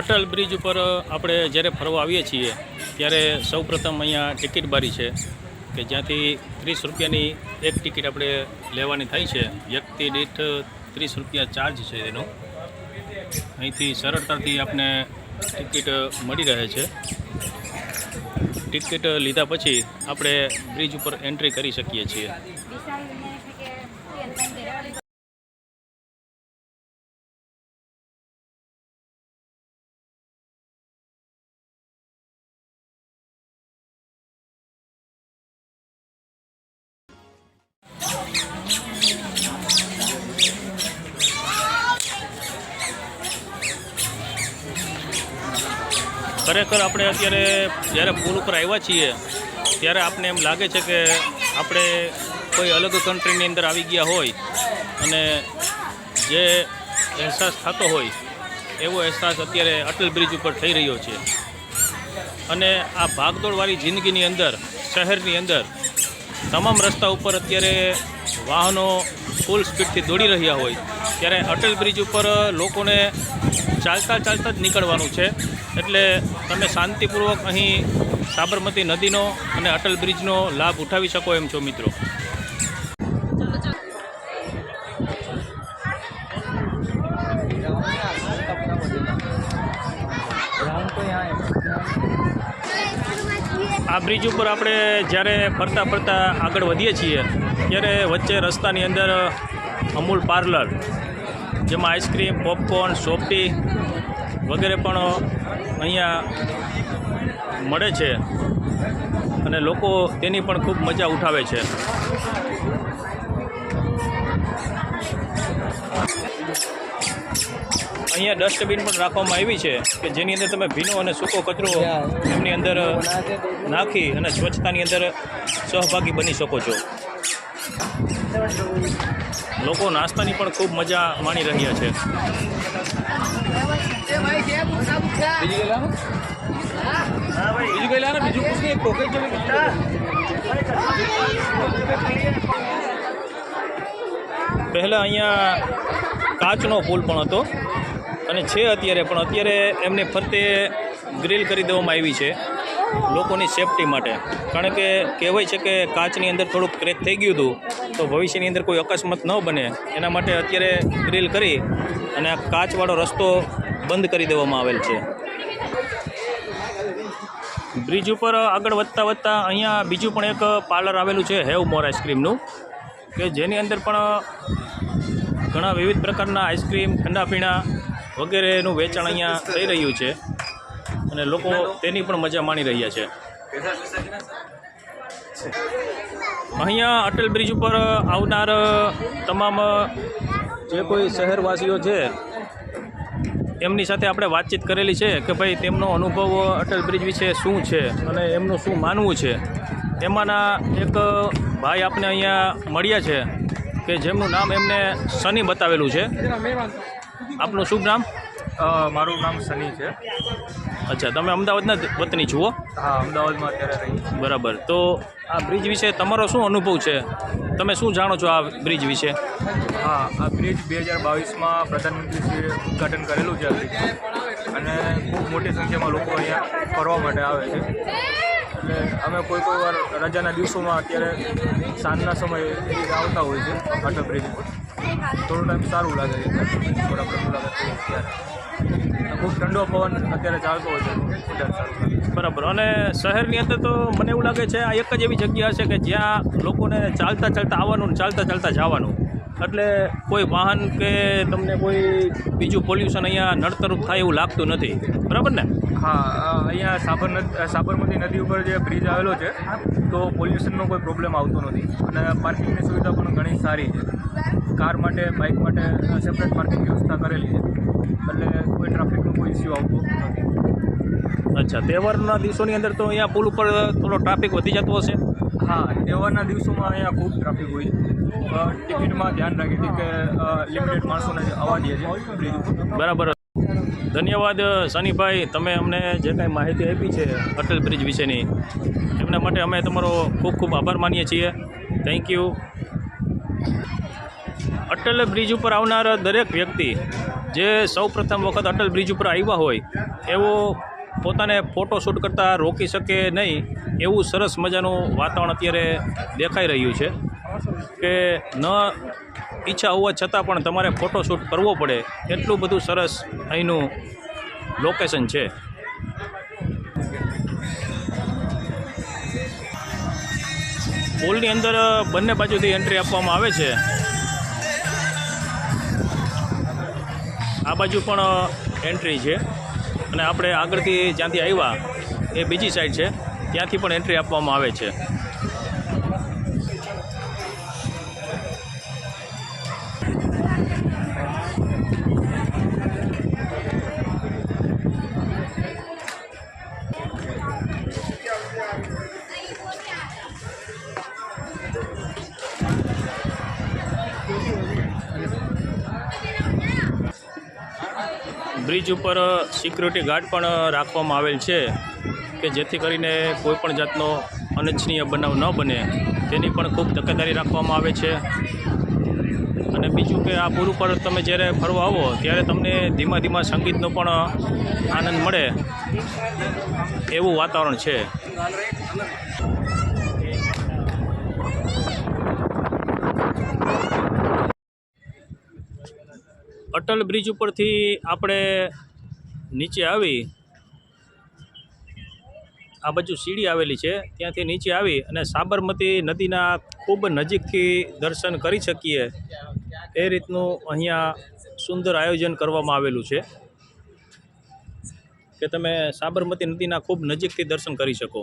Atal bridge ઉપર આપણે જ્યારે ફરવા આવીએ છીએ, ત્યારે સૌપ્રથમ અહીંયા ટિકિટ બારી છે કે જ્યાંથી ત્રીસ રૂપિયાની એક ટિકિટ આપણે લેવાની થાય છે. વ્યક્તિ દીઠ ત્રીસ રૂપિયા ચાર્જ છે એનો. અહીંથી સરળતાથી આપને ટિકિટ મળી રહે છે. ટિકિટ લીધા પછી આપણે બ્રિજ ઉપર એન્ટ્રી કરી શકીએ છીએ. ખરેખર આપણે અત્યારે જ્યારે પુલ ઉપર આવ્યા છીએ, ત્યારે આપને એમ લાગે છે કે આપણે કોઈ અલગ કન્ટ્રીની અંદર આવી ગયા હોય અને જે અહેસાસ થતો હોય, એવો અહેસાસ અત્યારે અટલ બ્રિજ ઉપર થઈ રહ્યો છે. અને આ ભાગદોડવાળી જિંદગીની અંદર, શહેરની અંદર, તમામ રસ્તા ઉપર અત્યારે વાહનો ફૂલ સ્પીડથી દોડી રહ્યા હોય, ત્યારે અટલ બ્રિજ ઉપર લોકોને ચાલતા ચાલતા જ નીકળવાનું છે. એટલે તમે શાંતિપૂર્વક અહીં સાબરમતી નદીનો અને અટલ બ્રિજનો લાભ ઉઠાવી શકો એમ છો મિત્રો. આ બ્રિજ ઉપર આપણે જ્યારે ફરતા ફરતા આગળ વધીએ છીએ, ત્યારે વચ્ચે રસ્તાની અંદર અમૂલ પાર્લર, જેમાં આઈસ્ક્રીમ પોપકોર્ન સોફ્ટી વગેરે પણ અહીંયા મળે છે અને લોકો તેની પણ ખૂબ મજા ઉઠાવે છે. અહીંયા ડસ્ટબિન પણ રાખવામાં આવી છે કે જેની અંદર તમે ભીનો અને સૂકો કચરો એમની અંદર નાખી અને સ્વચ્છતાની અંદર સહભાગી બની શકો છો. લોકો નાસ્તાની પણ ખૂબ મજા માણી રહ્યા છે. પહેલાં અહીંયા કાચનો પુલ પણ હતો અને છે અત્યારે, પણ અત્યારે એમને ફરતે ગ્રીલ કરી દેવામાં આવી છે લોકોની સેફટી માટે. કારણ કે કહેવાય છે કે કાચની અંદર થોડુંક ક્રેક થઈ ગયું હતું. તો ભવિષ્યની અંદર કોઈ અકસ્માત ન બને. એના માટે અત્યારે ડ્રીલ કરી અને કાચવાળો રસ્તો બંધ કરી દેવામાં આવેલ છે. બ્રિજ ઉપર આગળ વધતા વધતા અહીંયા બીજું પણ એક પાર્લર આવેલું છે, હેવ મોર આઈસ્ક્રીમનું, કે જેની અંદર પણ ઘણા વિવિધ પ્રકારના આઈસ્ક્રીમ ઠંડા પીણા વગેરેનું વેચાણ અહીંયા થઈ રહ્યું છે અને લોકો તેની પણ મજા માણી રહ્યા છે. અહીંયા અટલ બ્રિજ ઉપર આવનાર તમામ જે કોઈ શહેરવાસીઓ છે, એમની સાથે આપણે વાતચીત કરેલી છે કે ભાઈ તેમનો અનુભવ અટલ બ્રિજ વિશે શું છે અને એમનું શું માનવું છે? એમાંના એક ભાઈ આપને અહીંયા મળ્યા છે કે જેમનું નામ એમને સની બતાવેલું છે. આપનું શુભ નામ? મારું નામ સની છે. અચ્છા તમે અમદાવાદના વતની જુઓ હા? અમદાવાદમાં અત્યારે રહી બરાબર. તો આ બ્રિજ વિશે તમારો શું અનુભવ છે? તમે શું જાણો છો આ બ્રિજ વિશે? હા આ બ્રિજ બે હજાર બાવીસમાં પ્રધાનમંત્રીશ્રીએ ઉદ્ઘાટન કરેલું છે અને ખૂબ મોટી સંખ્યામાં લોકો અહીંયા ફરવા માટે આવે છે. એટલે અમે કોઈ કોઈ વાર રજાના દિવસોમાં અત્યારે સાંજના સમયે આવતા હોય છે અટલ બ્રિજ પર થોડો ટાઈમ સારું લાગે છે. થોડા આપણે લાગે ત્યારે ખૂબ ઠંડો પવન અત્યારે ચાલતો હોય છે. બરાબર. અને શહેરની અંદર તો મને એવું લાગે છે આ એક જ એવી જગ્યા છે કે જ્યાં લોકોને ચાલતા ચાલતા આવવાનું ને ચાલતા ચાલતા જવાનું. એટલે કોઈ વાહન કે તમને કોઈ બીજું પોલ્યુશન અહીંયા નડતરૂપ થાય એવું લાગતું નથી. બરાબર ને? હા અહીંયા સાબર સાબરમતી નદી ઉપર જે બ્રિજ આવેલો છે તો પોલ્યુશનનો કોઈ પ્રોબ્લેમ આવતો નથી. અને પાર્કિંગની સુવિધા પણ ઘણી સારી છે. કાર માટે બાઇક માટે સેપરેટ પાર્કિંગ વ્યવસ્થા કરેલી છે. એટલે ઇસ્યુ આવતો નથી. અચ્છા તહેવારના દિવસોની અંદર તો અહીંયા પુલ ઉપર થોડો ટ્રાફિક વધી જતો હશે? હા તહેવારના દિવસોમાં અહીંયા ખૂબ ટ્રાફિક હોય છે. ટિકિટમાં ધ્યાન રાખીએ છીએ કે લિમિટેડ માણસોને આવવા દે છે બ્રિજ ઉપર. બરાબર. ધન્યવાદ સનીભાઈ. તમે અમને જે કાંઈ માહિતી આપી છે અટલ બ્રિજ વિશેની એમના માટે અમે તમારો ખૂબ ખૂબ આભાર માનીએ છીએ. થેન્ક યુ અટલ બ્રિજ ઉપર આવનાર દરેક વ્યક્તિ જે સૌ પ્રથમ વખત અટલ બ્રિજ ઉપર આવ્યા હોય એવો પોતાને ફોટોશૂટ કરતાં રોકી શકે નહીં એવું સરસ મજાનું વાતાવરણ અત્યારે દેખાઈ રહ્યું છે. કે ન ઈચ્છા હોવા છતાં પણ તમારે ફોટોશૂટ કરવો પડે, એટલું બધું સરસ અહીંનું લોકેશન છે. પુલની અંદર બંને બાજુથી એન્ટ્રી આપવામાં આવે છે. આ બાજુ પણ એન્ટ્રી છે. અને આપણે આગળથી જ્યાંથી આવ્યા, એ બીજી સાઈડ છે. ત્યાંથી પણ એન્ટ્રી આપવામાં આવે છે. બ્રિજ ઉપર સિક્યુરિટી ગાર્ડ પણ રાખવામાં આવેલ છે કે જેથી કરીને કોઈ પણ જાતનો અનિચ્છનીય બનાવ ન બને. તેની પણ ખૂબ તકેદારી રાખવામાં આવે છે. અને બીજું કે આ પૂર ઉપર તમે જ્યારે ફરવા આવો, ત્યારે તમને ધીમા ધીમા સંગીતનો પણ આનંદ મળે એવું વાતાવરણ છે. અટલ બ્રિજ ઉપરથી આપણે નીચે આવી, આ બાજુ સીડી આવેલી છે, ત્યાંથી નીચે આવી અને સાબરમતી નદીના ખૂબ નજીકથી દર્શન કરી શકીએ એ રીતનું અહીંયા સુંદર આયોજન કરવામાં આવેલું છે કે તમે સાબરમતી નદીના ખૂબ નજીકથી દર્શન કરી શકો.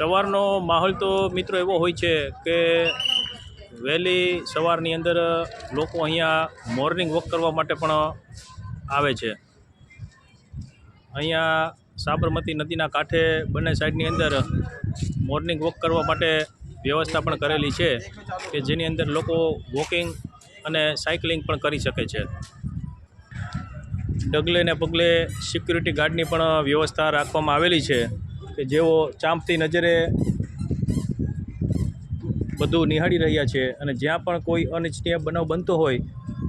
સવારનો માહોલ તો મિત્રો એવો હોય છે કે વહેલી સવારની અંદર લોકો અહીંયા મોર્નિંગ વોક કરવા માટે પણ આવે છે. અહીંયા સાબરમતી નદીના કાંઠે બંને સાઈડની અંદર મોર્નિંગ વોક કરવા માટે વ્યવસ્થા પણ કરેલી છે કે જેની અંદર લોકો વોકિંગ અને સાયકલિંગ પણ કરી શકે છે. ડગલે ને પગલે સિક્યુરિટી ગાર્ડની પણ વ્યવસ્થા રાખવામાં આવેલી છે. કે જેઓ ચાંપતી નજરે બધું નિહાળી રહ્યા છે અને જ્યાં પણ કોઈ અનિચ્છનીય બનાવ બનતો હોય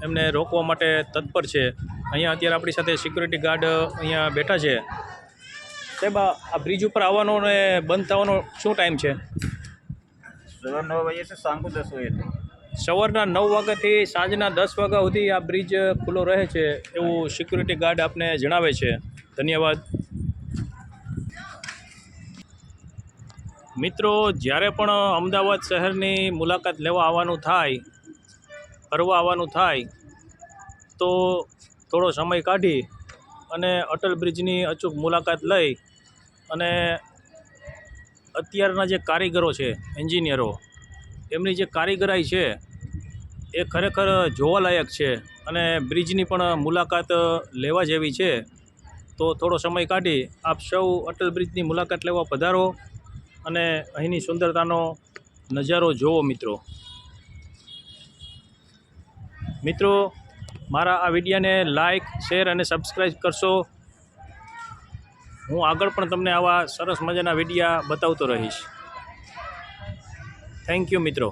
એમને રોકવા માટે તત્પર છે. અહીંયા અત્યારે આપણી સાથે સિક્યુરિટી ગાર્ડ અહીંયા બેઠા છે. સાહેબ આ બ્રિજ ઉપર આવવાનો અને બંધ થવાનો શું ટાઈમ છે? સવાર નવ વાગ્યાથી સાંજે દસ વાગ્યાથી સવારના નવ વાગ્યાથી સાંજના દસ વાગ્યા સુધી આ બ્રિજ ખુલ્લો રહે છે એવું સિક્યુરિટી ગાર્ડ આપને જણાવે છે. ધન્યવાદ. મિત્રો, જ્યારે પણ અમદાવાદ શહેરની મુલાકાત લેવા આવવાનું થાય, ફરવા આવવાનું થાય, તો થોડો સમય કાઢી અને અટલ બ્રિજની અચૂક મુલાકાત લઈ અને અત્યારના જે કારીગરો છે, એન્જિનિયરો, એમની જે કારીગરાઈ છે, એ ખરેખર જોવાલાયક છે અને બ્રિજની પણ મુલાકાત લેવા જેવી છે. તો થોડો સમય કાઢી આપ સૌ અટલ બ્રિજની મુલાકાત લેવા પધારો. અને અહીંની સુંદરતાનો નજારો જુઓ મિત્રો. મિત્રો, મારા આ વિડીયાને લાઈક શેર અને સબસ્ક્રાઈબ કરશો. હું આગળ પણ તમને આવા સરસ મજાના વિડીયા બતાવતો રહીશ. થેન્ક યુ મિત્રો.